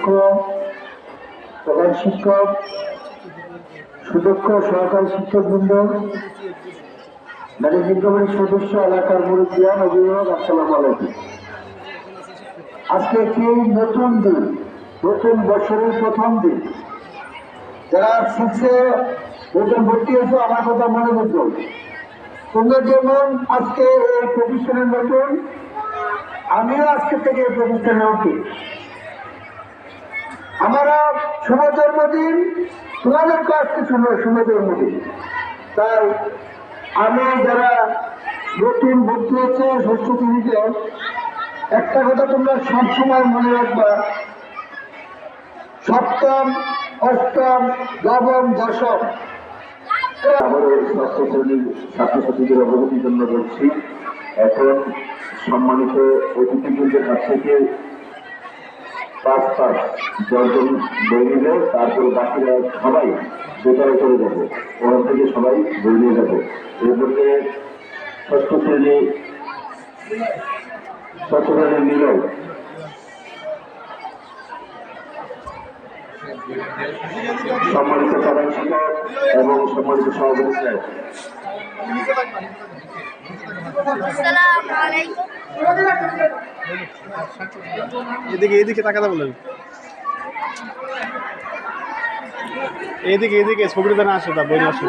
অধ্যক্ষ প্রধান শিক্ষক, সুদক্ষ সহকারী শিক্ষকবৃন্দ ম্যানেজিং কমিটির সদস্য, এলাকার মুরব্বিয়ান অভিভাবক, আসসালামু আলাইকুম। আজকে একটি নতুন দিন, নতুন বছরের প্রথম দিন। যারা সিক্সে নতুন ভর্তি হয়েছে, আমার কথা মনে করতো তোমরা যেমন আজকে এই প্রতিষ্ঠানের নতুন, আমিও আজকে থেকে এই প্রতিষ্ঠানে উঠি। আমরা শুভ জন্মদিন তোমাদেরকে আজকে শুভ শুভ জন্মদিন। তাই আমি যারা নতুন ভর্তি হয়েছে ষষ্ঠ শ্রেণীতে একটা কথা তোমরা সবসময় মনে রাখবা। সপ্তম, অষ্টম, নবম, দশম। ষষ্ঠ শ্রেণির ছাত্রছাত্রীদের অবগতির জন্য বলছি। এখন সম্মানিত অতিথিবৃন্দের কাছ থেকে পাঁচ পাঁচ দশজন বই নিলে তারপরে বাকিরা সবাই বেকারে চলে যাবে। ওখান থেকে সবাই বই নিয়ে যাবে। এর মধ্যে ষষ্ঠ শ্রেণি, ষষ্ঠ শ্রেণির নিলেও সম্মানিত প্রধান শিক্ষক এবং সম্মানিত সভাপতি আলাইকুম। এদিকে এদিকে তাকাতে বলেন। এদিকে এদিকে ছবিটা না আসে তা বই না আসে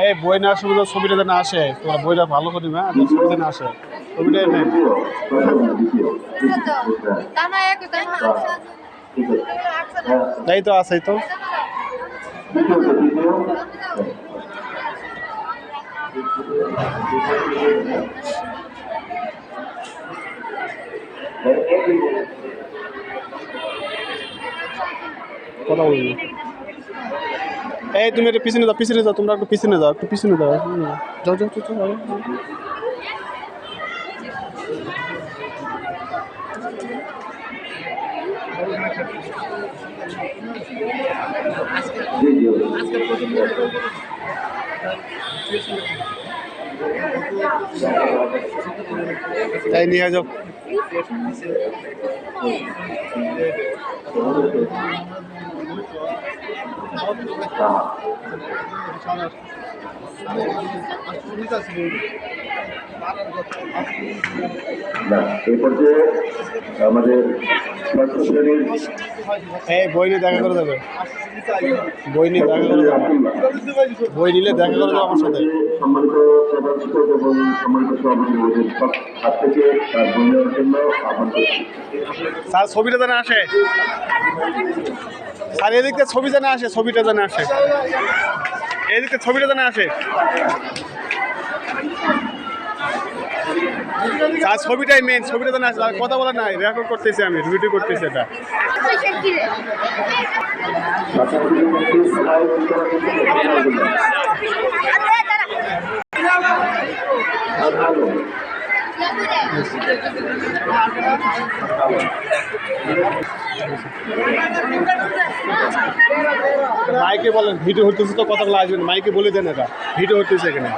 এই বই না আসে বুঝো ছবিটা যেন আসে, তোমরা বইটা ভালো করি না ছবিটা না আসে ছবিটা নেই। হ্যাঁ তাই তো আছে তো কথা বলব এই তুমি একটু পিছনে যাও পিছনে যাও তোমরা একটু পিছনে যাও একটু পিছনে যাও। যাও যাও যাও, যাও যাও। তাই নিয়ে যাও। না এই পর্যায়ে আমাদের ষষ্ঠ শ্রেণির এই বই নিয়ে দেখা করে দেবে। বই নিয়ে দেখা করে দেবে। বই নিলে দেখা করে দেবে আমার সাথে। সম্মানিত প্রধান শিক্ষক এবং সম্মানিত সভাপতি হাত থেকে তার বই জন্য আহ্বান করছি। স্যার ছবিটা যেন আসে। স্যার এদিক থেকে ছবি যেন আসে ছবিটা যেন আসে। এদিক থেকে ছবিটা যেন আসে। স্যার ছবিটাই মেন ছবিটা যেন আসে আর কথা বলা নাই রেকর্ড করতেছি আমি ভিডিও করতেছি এটা। আর। মাইকে বলেন ভিডিও হতেছে তো কথা বলা আসবেন মাইকে বলে দেন এটা ভিডিও হতেছে এখানে